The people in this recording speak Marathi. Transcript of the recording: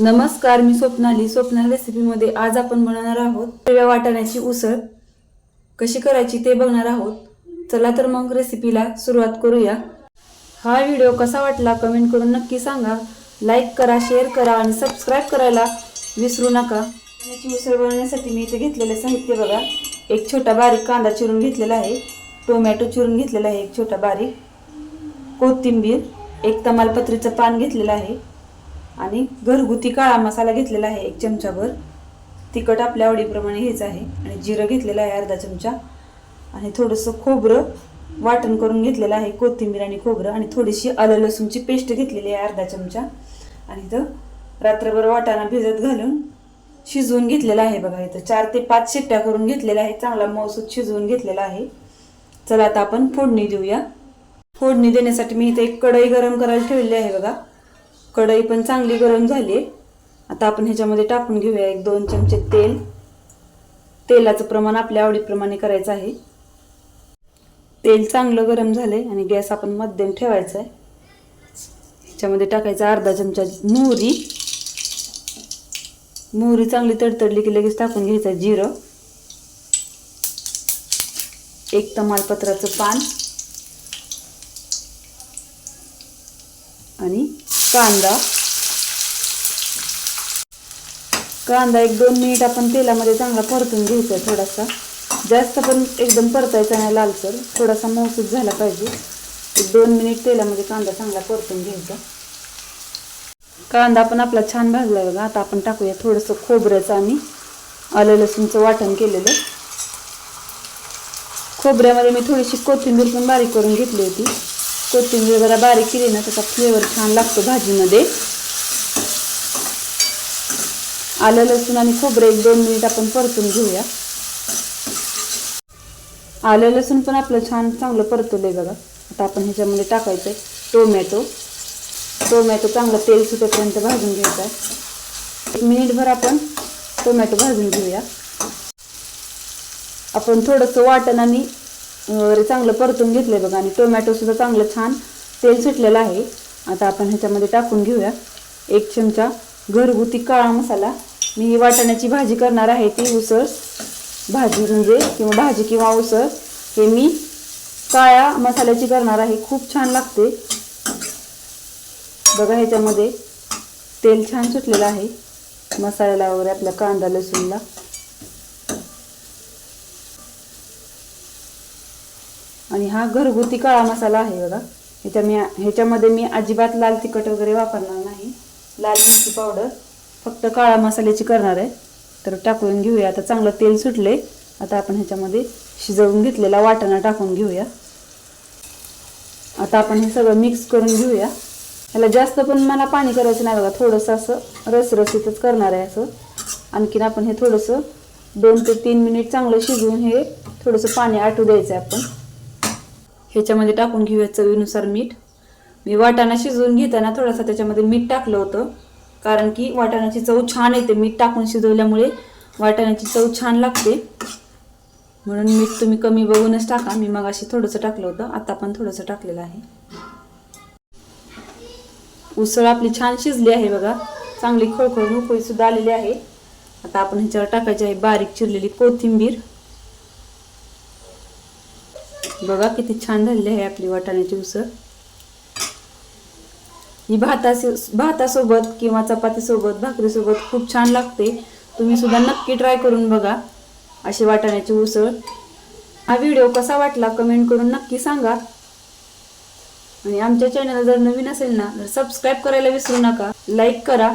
नमस्कार मी स्वप्नाली. स्वप्ना रेसिपीमध्ये आज आपण बनवणार आहोत हिरव्या वाटाण्याची उसळ. कशी करायची ते बघणार आहोत. चला तर मग रेसिपीला सुरुवात करूया. हा व्हिडिओ कसा वाटला कमेंट करून नक्की सांगा. लाईक करा शेअर करा आणि सबस्क्राईब करायला विसरू नका. वाटाण्याची उसळ बनवण्यासाठी मी इथे घेतलेले साहित्य बघा. एक छोटा बारीक कांदा चिरून घेतलेला आहे. टोमॅटो चिरून घेतलेला आहे एक छोटा बारीक. कोथिंबीर एक तमालपत्रीचं पान घेतलेलं आहे. आणि घरगुती काळा मसाला घेतलेला आहे एक चमचाभर. तिखट आपल्या आवडीप्रमाणे घ्यायचं आहे. आणि जिरं घेतलेलं आहे अर्धा चमचा. आणि थोडंसं खोबरं वाटण करून घेतलेलं आहे कोथिंबीर आणि खोबरं. आणि थोडीशी आलं लसूणची पेस्ट घेतलेली आहे अर्धा चमचा. आणि इथं रात्रभर वाटाणा भिजत घालून शिजवून घेतलेला आहे बघा. इथं चार ते पाच शिट्ट्या करून घेतलेल्या आहे चांगला मौसूद शिजवून घेतलेला आहे. चला आता आपण फोडणी देऊया. फोडणी देण्यासाठी मी इथे एक कढई गरम करायला ठेवलेली आहे बघा. कढई पण चांगली गरम झाली आहे. आता आपण ह्याच्यामध्ये टाकून घेऊया एक दोन चमचे तेल. तेलाचं प्रमाण आपल्या आवडीप्रमाणे करायचं आहे. तेल चांगलं गरम झालं आहे आणि गॅस आपण मध्यम ठेवायचा आहे. ह्याच्यामध्ये टाकायचा अर्धा चमचा मोहरी. मोहरी चांगली तडतडली की लगेच टाकून घ्यायचं जिरं. एक तमालपत्राचं पान. आणि कांदा. कांदा एक दोन मिनिट आपण तेलामध्ये चांगला परतून घ्यायचा आहे थोडासा. जास्त पण एकदम परतायचा नाही लालसर. थोडासा मौसूद झाला पाहिजे. एक दोन मिनिट तेलामध्ये कांदा चांगला परतून घ्यायचा. कांदा पण आपला छान भाजला बघा. आता आपण टाकूया थोडंसं खोबऱ्याचं आणि आलं लसूणचं वाटण केलेलं. खोबऱ्यामध्ये मी थोडीशी कोथिंबीर पण बारीक करून घेतली होती. कोथिंबीर जरा बारीक केली ना त्याचा फ्लेवर छान लागतो भाजीमध्ये. आलं लसूण आणि खोबरं एक दोन मिनिट आपण परतून घेऊया. आलं लसूण पण आपलं छान चांगलं परतवलंय बघा. आता आपण ह्याच्यामध्ये टाकायचं आहे टोमॅटो. टोमॅटो चांगलं तेल सुटेपर्यंत भाजून घ्यायचं आहे एक मिनिटभर आपण टोमॅटो भाजून घेऊया. आपण थोडंसं वाटण आणि वगैरे चांगलं परतून घेतलंय बघा. आणि टोमॅटोसुद्धा चांगलं छान तेल सुटलेलं आहे. आता आपण ह्याच्यामध्ये टाकून घेऊया. एक चमचा घरगुती काळा मसाला. मी ही वाटाण्याची भाजी करणार आहे ती उसळ. भाजी म्हणजे किंवा भाजी किंवा उसळ. हे मी काळ्या मसाल्याची करणार आहे. खूप छान लागते. बघा ह्याच्यामध्ये तेल छान सुटलेलं आहे. मसाल्याला वगैरे आपल्या कांदा लसूणला. आणि हा घरगुती काळा मसाला आहे बघा. ह्याच्या मी ह्याच्यामध्ये मी अजिबात लाल तिखट वगैरे वापरणार नाही. लाल मिरची पावडर फक्त काळा मसाल्याची करणार आहे. तर टाकून घेऊया. आता चांगलं तेल सुटले आता आपण ह्याच्यामध्ये शिजवून घेतलेला वाटाणा टाकून घेऊया. आता आपण हे सगळं मिक्स करून घेऊया. ह्याला जास्त पण मला पाणी करायचं नाही बघा. थोडंसं असं रसरसीतच करणार आहे असं. आणखीन आपण हे थोडंसं दोन ते तीन मिनिट चांगलं शिजवून हे थोडंसं पाणी आटू द्यायचं आहे आपण. ह्याच्यामध्ये टाकून घेऊया चवीनुसार मीठ. मी वाटाणा शिजवून घेताना थोडासा त्याच्यामध्ये मीठ टाकलं होतं. कारण की वाटाण्याची चव छान येते. मीठ टाकून शिजवल्यामुळे वाटाण्याची चव छान लागते. म्हणून मीठ तुम्ही कमी बघूनच टाका. मी मग अशी थोडंसं टाकलं होतं. आता पण थोडंसं टाकलेलं आहे. उसळ आपली छान शिजली आहे बघा. चांगली खळखळ उकळी सुद्धा आलेली आहे. आता आपण ह्याच्यावर टाकायची आहे बारीक चिरलेली कोथिंबीर. बघा किती छान झालेली आहे आपली वाटाण्याची उसळ ही भातासो भातासोबत किंवा चपातीसोबत भाकरीसोबत खूप छान लागते. तुम्ही सुद्धा नक्की ट्राय करून बघा अशी वाटाण्याची उसळ हा व्हिडिओ कसा वाटला कमेंट करून नक्की सांगा. आणि आमच्या चॅनल जर नवीन असेल ना तर सबस्क्राईब करायला विसरू नका. लाईक करा.